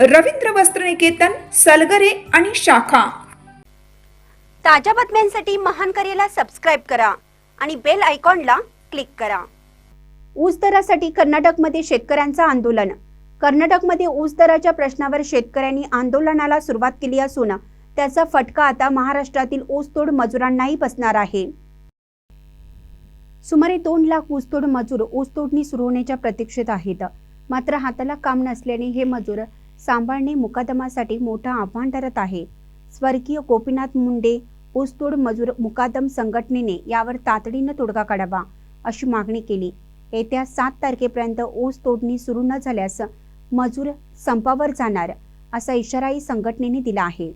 रवींद्र वस्त्रनिकेतन सलगरे आणि शाखा. ताज्या बातम्यांसाठी महान करेला सबस्क्राईब करा आणि बेल आयकॉनला क्लिक करा. ऊस दरासाठी कर्नाटकमध्ये शेतकऱ्यांचं आंदोलन. कर्नाटकमध्ये ऊस दराच्या प्रश्नावर शेतकऱ्यांनी आंदोलनाला सुरुवात केली असून त्याचा फटका आता महाराष्ट्रातील ऊसतोड मजुरांनाही बसणार आहे. सुमारे दोन लाख ऊसतोड मजूर ऊसतोडणी सुरू होण्याच्या प्रतीक्षेत आहेत. मात्र हाताला काम नसल्याने हे मजूर सांभाळणे मुकादमासाठी मोठं आव्हान ठरत आहे. स्वर्गीय गोपीनाथ मुंडे ऊसतोड मजूर मुकादम संघटनेने यावर तातडीनं तोडगा काढावा अशी मागणी केली. येत्या सात तारखेपर्यंत ऊस तोडणी सुरू न झाल्यास मजूर संपावर जाणार असा इशाराही संघटनेने दिला आहे.